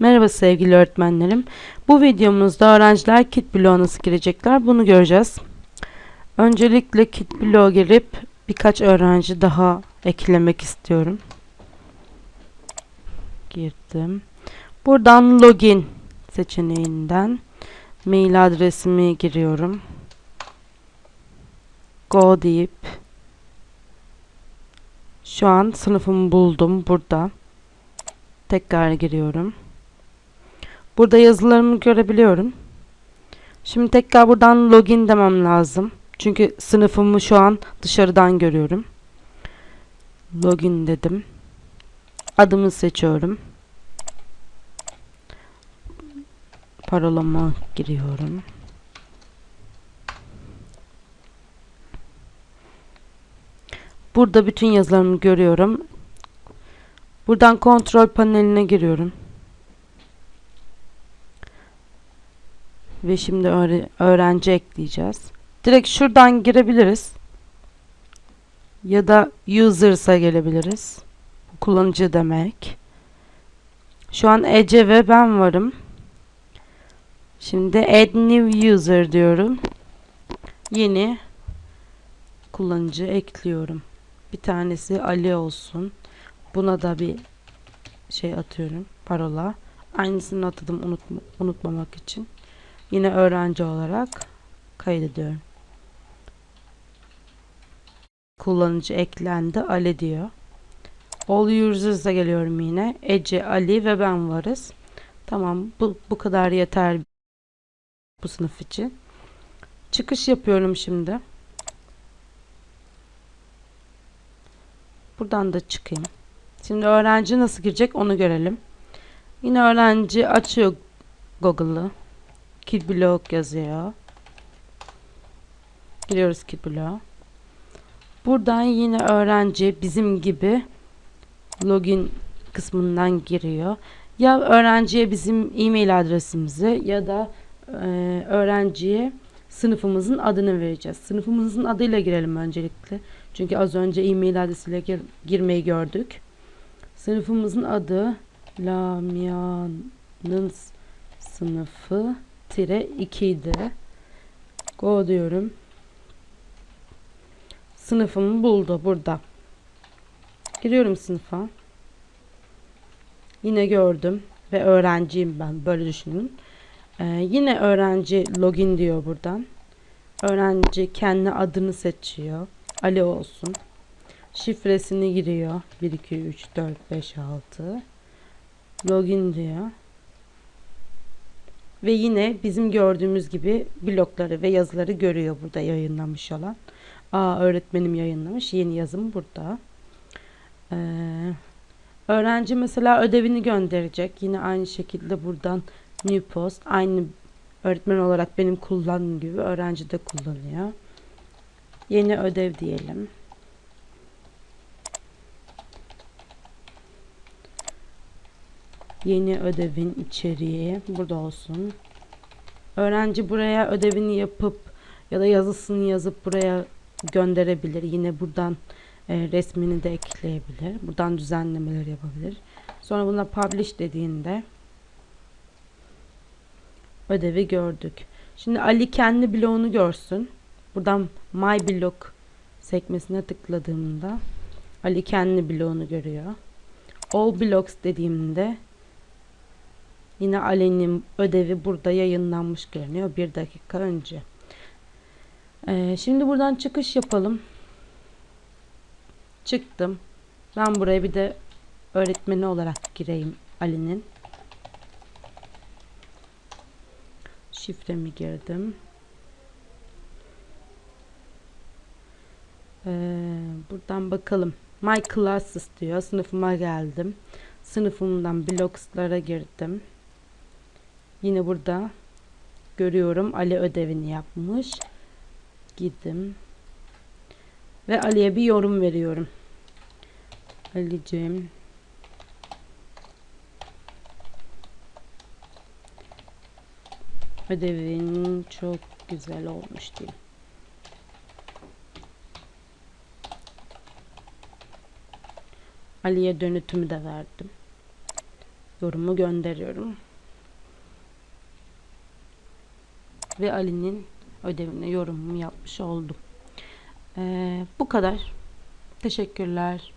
Merhaba sevgili öğretmenlerim. Bu videomuzda öğrenciler kit bloğuna nasıl girecekler bunu göreceğiz. Öncelikle kit bloğa girip birkaç öğrenci daha eklemek istiyorum. Girdim. Buradan login seçeneğinden mail adresimi giriyorum. Go deyip şu an sınıfımı buldum burada. Tekrar giriyorum. Burada yazılarımı görebiliyorum. Şimdi tekrar buradan login demem lazım. Çünkü sınıfımı şu an dışarıdan görüyorum. Login dedim. Adımı seçiyorum. Parolama giriyorum. Burada bütün yazılarımı görüyorum. Buradan kontrol paneline giriyorum. Ve şimdi öğre- öğrenci ekleyeceğiz. Direkt şuradan girebiliriz. Ya da users'a gelebiliriz. Kullanıcı demek. Şu an Ece ve ben varım. Şimdi add new user diyorum. Yeni kullanıcı ekliyorum. Bir tanesi Ali olsun. Buna da bir şey atıyorum. Parola. Aynısını atadım unutma, unutmamak için. Yine öğrenci olarak kaydediyorum. Kullanıcı eklendi. Ali diyor. All users'a geliyorum yine. Ece, Ali ve ben varız. Tamam bu, bu kadar yeter bu sınıf için. Çıkış yapıyorum şimdi. Buradan da çıkayım. Şimdi öğrenci nasıl girecek onu görelim. Yine öğrenci açıyor Google'ı. Kidblog yazıyor. Giriyoruz Kidblog'a. Buradan yine öğrenci bizim gibi login kısmından giriyor. Ya öğrenciye bizim e-mail adresimizi ya da e, öğrenciye sınıfımızın adını vereceğiz. Sınıfımızın adıyla girelim öncelikle. Çünkü az önce e-mail adresiyle gir- girmeyi gördük. Sınıfımızın adı Lamia'nın sınıfı tire 2 idi. Go diyorum. Sınıfımı buldu burada. Giriyorum sınıfa. Yine gördüm ve öğrenciyim ben böyle düşünün. Ee, yine öğrenci login diyor buradan. Öğrenci kendi adını seçiyor. Ali olsun. Şifresini giriyor. 1 2 3 4 5 6. Login diyor. Ve yine bizim gördüğümüz gibi blokları ve yazıları görüyor burada yayınlanmış olan. Aa öğretmenim yayınlamış. Yeni yazım burada. Ee, öğrenci mesela ödevini gönderecek. Yine aynı şekilde buradan new post aynı öğretmen olarak benim kullandığım gibi öğrenci de kullanıyor. Yeni ödev diyelim. Yeni ödevin içeriği burada olsun. Öğrenci buraya ödevini yapıp ya da yazısını yazıp buraya gönderebilir. Yine buradan e, resmini de ekleyebilir. Buradan düzenlemeler yapabilir. Sonra buna publish dediğinde ödevi gördük. Şimdi Ali kendi bloğunu görsün. Buradan my blog sekmesine tıkladığımda Ali kendi bloğunu görüyor. All blocks dediğimde yine Ali'nin ödevi burada yayınlanmış görünüyor bir dakika önce. Ee, şimdi buradan çıkış yapalım. Çıktım. Ben buraya bir de öğretmeni olarak gireyim Ali'nin. Şifremi girdim. Ee, buradan bakalım. My classes diyor. Sınıfıma geldim. Sınıfımdan blockslara girdim. Yine burada görüyorum Ali ödevini yapmış. Gittim. Ve Ali'ye bir yorum veriyorum. Ali'cim ödevin çok güzel olmuş diyeyim. Ali'ye dönütümü de verdim. yorumu gönderiyorum. Ve Ali'nin ödevine yorumumu yapmış oldum. Ee, bu kadar. Teşekkürler.